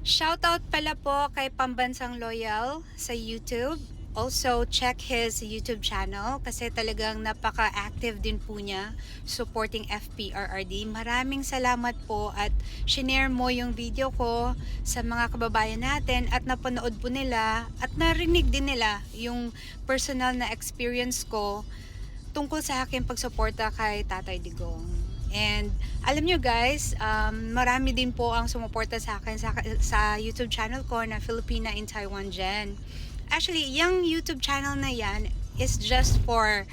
Shoutout pala po kay Pambansang Loyal sa YouTube. Also, check his YouTube channel kasi talagang napaka-active din po niya supporting FPRRD. Maraming salamat po at shinare mo yung video ko sa mga kababayan natin at napanood po nila at narinig din nila yung personal na experience ko tungkol sa aking pagsuporta kay Tatay Digong. And alam nyo guys, um, marami din po ang sumuporta sa akin sa, sa YouTube channel ko na Filipina in Taiwan Gen. Actually, yung YouTube channel na yan is just for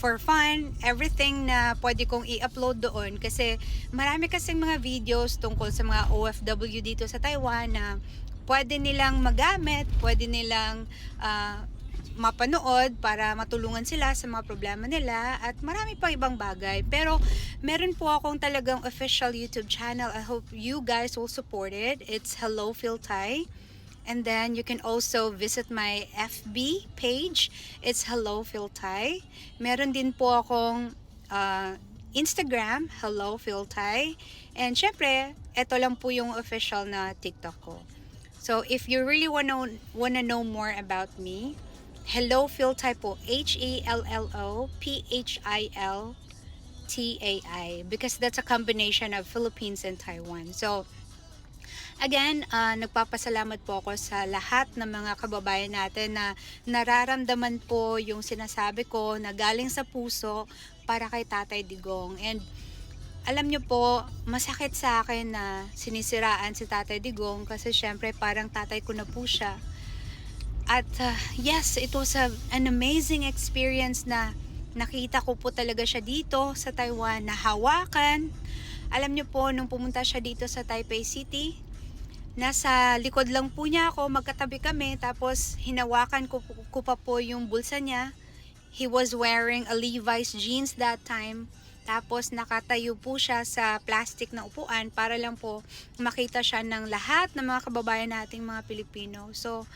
for fun, everything na pwede kong i-upload doon kasi marami kasing mga videos tungkol sa mga OFW dito sa Taiwan na pwede nilang magamit, pwede nilang ah, mapanood para matulungan sila sa mga problema nila at marami pang ibang bagay. Pero meron po akong talagang official YouTube channel. I hope you guys will support it. It's Hello Phil Thai. And then you can also visit my FB page. It's Hello Phil Thai. Meron din po akong uh, Instagram, Hello Phil Thai. And syempre, ito lang po yung official na TikTok ko. So if you really wanna, wanna know more about me, Hello Phil Thai po. H-E-L-L-O P-H-I-L T-A-I because that's a combination of Philippines and Taiwan. So, Again, ah, nagpapasalamat po ako sa lahat ng mga kababayan natin na nararamdaman po yung sinasabi ko na galing sa puso para kay Tatay Digong. And alam nyo po, masakit sa akin na sinisiraan si Tatay Digong kasi syempre parang tatay ko na po siya. At ah, yes, it was a, an amazing experience na nakita ko po talaga siya dito sa Taiwan, nahawakan. Alam niyo po, nung pumunta siya dito sa Taipei City, nasa likod lang po niya ako, magkatabi kami, tapos hinawakan ko, ko pa po yung bulsa niya. He was wearing a Levi's jeans that time. Tapos nakatayo po siya sa plastic na upuan para lang po makita siya ng lahat ng mga kababayan nating mga Pilipino. So,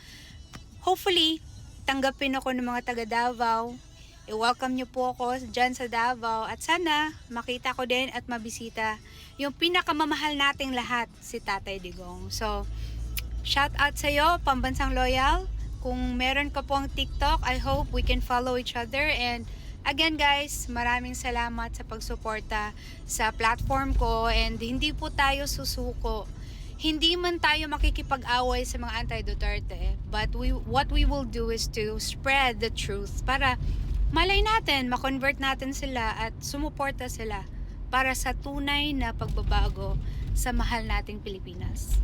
hopefully, tanggapin ako ng mga taga Davao. I-welcome niyo po ako dyan sa Davao at sana makita ko din at mabisita yung pinakamamahal nating lahat, si Tatay Digong. So, shout out sa iyo, Pambansang Loyal. Kung meron ka pong TikTok, I hope we can follow each other and Again guys, maraming salamat sa pagsuporta sa platform ko and hindi po tayo susuko hindi man tayo makikipag-away sa mga anti-Duterte, but we, what we will do is to spread the truth para malay natin, makonvert natin sila at sumuporta sila para sa tunay na pagbabago sa mahal nating Pilipinas.